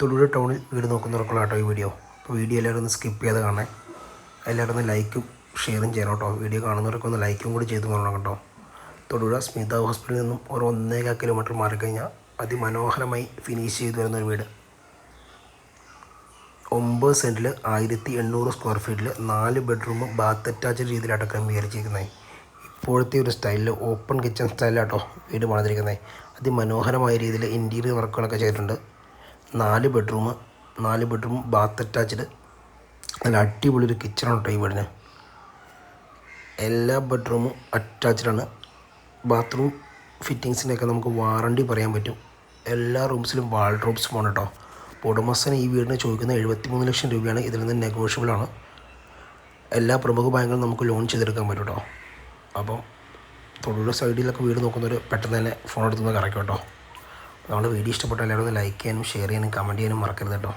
തൊടുപുഴ ടൗണിൽ വീട് നോക്കുന്നവർക്കുള്ള കേട്ടോ ഈ വീഡിയോ. അപ്പോൾ വീഡിയോ എല്ലാവരും ഒന്ന് സ്കിപ്പ് ചെയ്ത് കാണേ എല്ലാവരും ഒന്ന് ലൈക്കും ഷെയറും ചെയ്യണം കേട്ടോ. വീഡിയോ കാണുന്നവർക്കൊന്ന് ലൈക്കും കൂടി ചെയ്ത് കാണണം കേട്ടോ. തൊടുപുഴ സ്മിത ഹോസ്പിറ്റലിൽ നിന്നും ഒരു ഒന്നേകാൽ കിലോമീറ്റർ മാറിക്കഴിഞ്ഞാൽ അതിമനോഹരമായി ഫിനിഷ് ചെയ്ത് വരുന്ന ഒരു വീട്. ഒമ്പത് സെന്റിൽ ആയിരത്തി എണ്ണൂറ് സ്ക്വയർ ഫീറ്റിൽ നാല് ബെഡ്റൂം ബാത്ത് അറ്റാച്ച്ഡ് രീതിയിലാട്ടോ ക്രമീകരിച്ചിരിക്കുന്നത് ഇപ്പോഴത്തെ ഒരു സ്റ്റൈലിൽ ഓപ്പൺ കിച്ചൺ സ്റ്റൈലാട്ടോ വീട് പണിതിരിക്കുന്നത് അതിമനോഹരമായ രീതിയിൽ ഇന്റീരിയർ വർക്കുകളൊക്കെ ചെയ്തിട്ടുണ്ട്. നാല് ബെഡ്റൂം നാല് ബെഡ്റൂം ബാത്ത് അറ്റാച്ച്ഡ് നല്ല അടിപൊളി ഒരു കിച്ചണാണ് കേട്ടോ ഈ വീടിന് എല്ലാ ബെഡ്റൂമും അറ്റാച്ച്ഡാണ് ബാത്റൂം ഫിറ്റിങ്സിനൊക്കെ നമുക്ക് വാറണ്ടി പറയാൻ പറ്റും. എല്ലാ റൂംസിലും വാൾ ഡ്രോപ്സ് പോകണം കേട്ടോ ഉടമസ്ഥൻ ഈ വീടിന് ചോദിക്കുന്ന എഴുപത്തി മൂന്ന് ലക്ഷം രൂപയാണ് ഇതിൽ നിന്ന് നെഗോഷ്യബിൾ ആണ്. എല്ലാ പ്രമുഖ ബാങ്കുകളും നമുക്ക് ലോൺ ചെയ്തെടുക്കാൻ പറ്റും കേട്ടോ അപ്പം തൊഴിലുള്ള സൈഡിലൊക്കെ വീട് നോക്കുന്നവർ പെട്ടെന്ന് തന്നെ ഫോൺ എടുത്തുനിന്ന് കറക്കും കേട്ടോ നമ്മുടെ വീഡിയോ ഇഷ്ടപ്പെട്ട എല്ലാവരും ലൈക്ക് ചെയ്യാനും ഷെയർ ചെയ്യാനും കമന്റ് ചെയ്യാനും മറക്കരുത് കേട്ടോ.